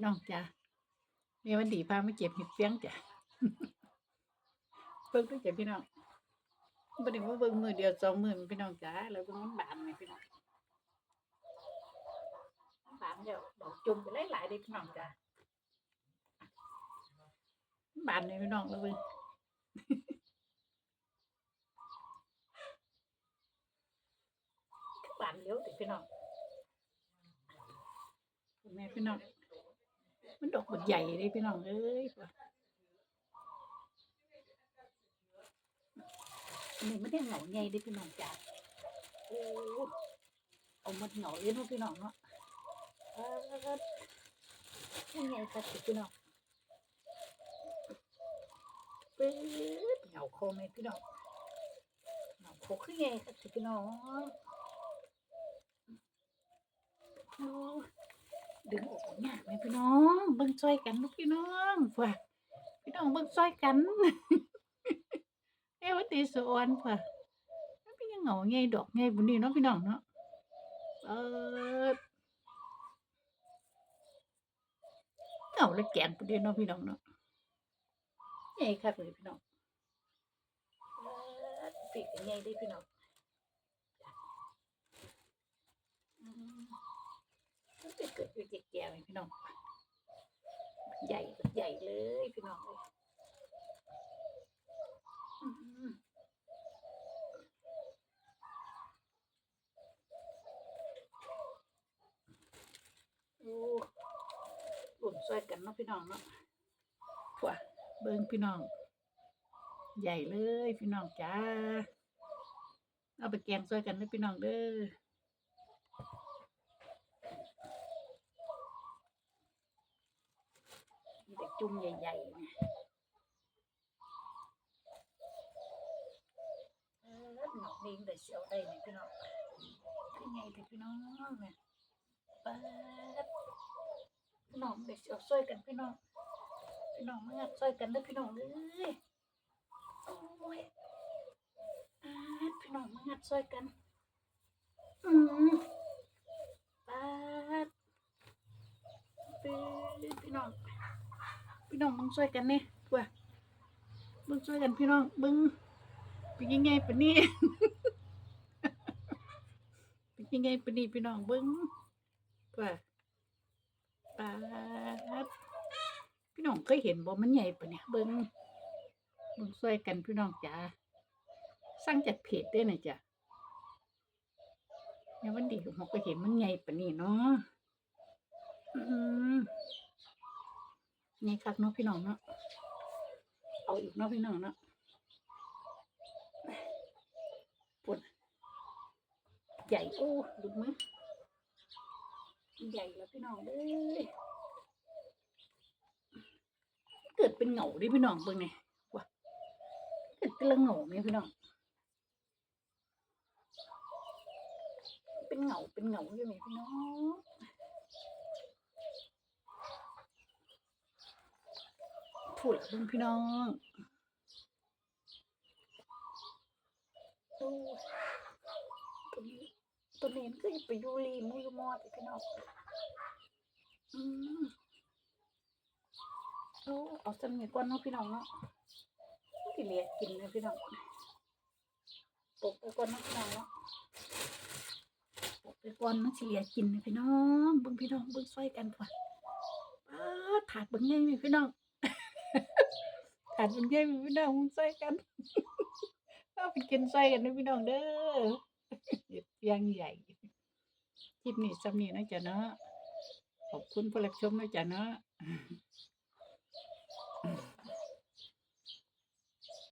พี่น้องจ้ะแม่วันดีพามาเก็บเห็ดเฟียงจ้ะเบิ่งด้วยจ้ะพี่น้องบ่ได้มาเบิ่งมือเดียวสองมือพี่น้องจ้ะแล้วเบิ่งมันบานไหมพี่น้องบานเดี๋ยวดอกจุ่มไปหลายๆเด้พี่น้องจ้ะบานเลยพี่น้องแล้วเบิ่งบานเลี้ยวติพี่น้องแม่พี่น้อง มันดอกบักใหญ่เลยพี่น้องเอ้ยอันนี้ไม่ได้เหงาใหญ่เด้พี่น้องจ้าโอ้เอามันเหงาเลยเนาะพี่น้องเนาะเออยังไงครับพี่น้องปื๊ดเหงาโคไหมพี่น้องเหงาโคขึ้นไงครับพี่น้องโอ้ ดึงออกยากไหมพี่น้อง เบิ่งช่วยกันลูกพี่น้องฝ่าพี่น้องเบิ่งช่วยกันเอ้วัตีสวนฝ่ามันเป็นยังเหงาไงดอกไงบุญนี่เนาะพี่น้องเนาะเออเหงาแล้วแกนปุเดีเนาะพี่น้องเนาะใหญ่ครับเลยพี่น้องปีกใหญ่ได้พี่น้องอืมมันจะเกิดอยู่แก่ๆไหม พี่น้อง ใหญ่ใหญ่เลยพี่น้องเลยอืมโอ้หลุ่นช่วยกันเนาะพี่น้องเนาะผัวเบิ้งพี่น้อง ใหญ่เลยพี่น้องจ้า เอาไปแกงช่วยกันเด้อพี่น้องเด้อ มีแต่จุ่มใหญ่ๆนะเออหนอกนี่ได้เสียวได้เนี่ยพี่น้องคือไงแต่พี่น้องเนี่ยเปิดพี่น้องได้เสียวช่วยกันพี่น้อง พี่น้องมางัดช่วยกันเด้อพี่น้องเอ้ยโอ้ยพี่น้องมางัดช่วยกัน อืมปาดปืดพี่น้อง พี่น้องมึงช่วยกันเนี่ยเพื่อมึงช่วยกันพี่น้องมึงเป็นยังไงปะนี่เป็นยังไงปะนี่พี่น้องเบิ้งเพื่อปาดพี่น้องเคยเห็นบ่มันใหญ่ปะเนี่ยเบิ้งมึงช่วยกันพี่น้องจ๋าสร้างจากเพจได้นะจ๊ะเนี่ยวันดีผมก็เห็นมันใหญ่ปะนี่เนาะอืม นี่คักเนาะพี่น้องเนาะเอาอีกเนาะพี่น้องเนาะปุ่นใหญ่โอ้ดูมือใหญ่แล้วพี่น้องเด้ยเกิดเป็นเหงาดิพี่น้องเบิ่งนี่ว้าเกิดเป็นละเหงาเนี่ยพี่น้องเป็นเหงาเป็นเหงาอยู่ไหมพี่น้อง พูดเบิ่งพี่น้องโอ้ตัวนี้ตัวนี้ก็จะไปยูรีมูยูมอดพี่น้องอืมโอ้เอาสมีก่อนเนาะพี่น้องเนาะที่เลียกินเลยพี่น้องปกไปก่อนเนาะพี่น้องเนาะปกไปก่อนมันสิเลียกินเลยพี่น้องบิ่งพี่น้องบิ่งซอยกันก่อนป้าถาดบิ่งใหญ่ไหมพี่น้อง ถัดมันแย่พี่น้องใส่กันเอาไปกินใส่กันนะพี่น้องเด้อเพียงใหญ่คลิปนี้สำนีนะจ๊ะเนาะขอบคุณผู้รับชมนะจ๊ะเนาะ